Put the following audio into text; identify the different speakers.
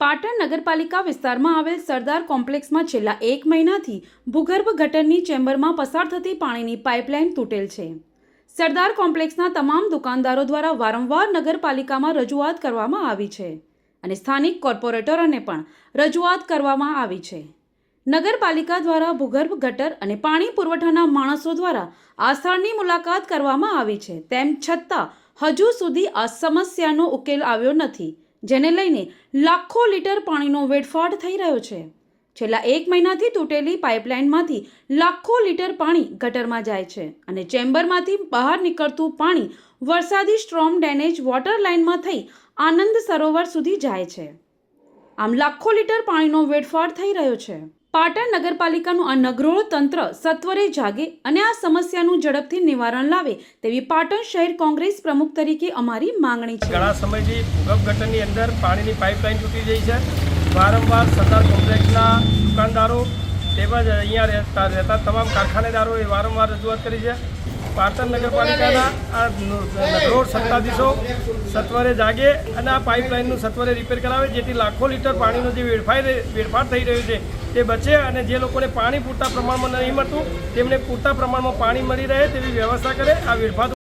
Speaker 1: પાટણ નગરપાલિકા વિસ્તારમાં આવેલ સરદાર કોમ્પ્લેક્સમાં છેલ્લા એક મહિનાથી ભૂગર્ભ ગટરની ચેમ્બરમાં પસાર થતી પાણીની પાઇપલાઇન તૂટેલ છે. સરદાર કોમ્પ્લેક્સના તમામ દુકાનદારો દ્વારા વારંવાર નગરપાલિકામાં રજૂઆત કરવામાં આવી છે અને સ્થાનિક કોર્પોરેટરોને પણ રજૂઆત કરવામાં આવી છે. નગરપાલિકા દ્વારા ભૂગર્ભ ગટર અને પાણી પુરવઠાના માણસો દ્વારા આ સ્થળની મુલાકાત કરવામાં આવી છે, તેમ છતાં હજુ સુધી આ સમસ્યાનો ઉકેલ આવ્યો નથી. જેને લઈને લાખો લીટર પાણીનો વેડફાટ થઈ રહ્યો છે. છેલ્લા એક મહિનાથી તૂટેલી પાઇપલાઇનમાંથી લાખો લીટર પાણી ગટરમાં જાય છે અને ચેમ્બરમાંથી બહાર નીકળતું પાણી વરસાદી સ્ટ્રોમ ડેનેજ વોટર લાઇનમાં થઈ આનંદ સરોવર સુધી જાય છે. આમ લાખો લીટર પાણીનો વેડફાટ થઈ રહ્યો છે. પાટણ નગરપાલિકાનું આ નગરોળ તંત્ર સત્વરે જાગે અને આ સમસ્યાનું ઝડપથી નિવારણ લાવે તેવી પાટણ શહેર કોંગ્રેસ પ્રમુખ તરીકે અમારી માંગણી છે.
Speaker 2: ઘણા સમયથી ભૂગર્ભ ગટરની અંદર પાણીની પાઇપલાઇન તૂટી ગઈ છે. વારંવાર સરદાર કોમ્પ્લેક્સના દુકાનદારો તેમજ અહીંયા રહેતા રહેતા તમામ કારખાનેદારોએ વારંવાર રજૂઆત કરી છે. પાટણ નગરપાલિકાના આ નગરોડ સત્તાધીશો સત્વરે જાગે અને આ પાઇપલાઇનનું સત્વરે રિપેર કરાવે, જેથી લાખો લીટર પાણીનો જે વેડફાઈ વેડફાટ થઈ રહ્યો છે તે બચે અને જે લોકોને પાણી પૂરતા પ્રમાણમાં નહીં મળતું, તેમને પૂરતા પ્રમાણમાં પાણી મળી રહે તેવી વ્યવસ્થા કરે, આ વેડફાટ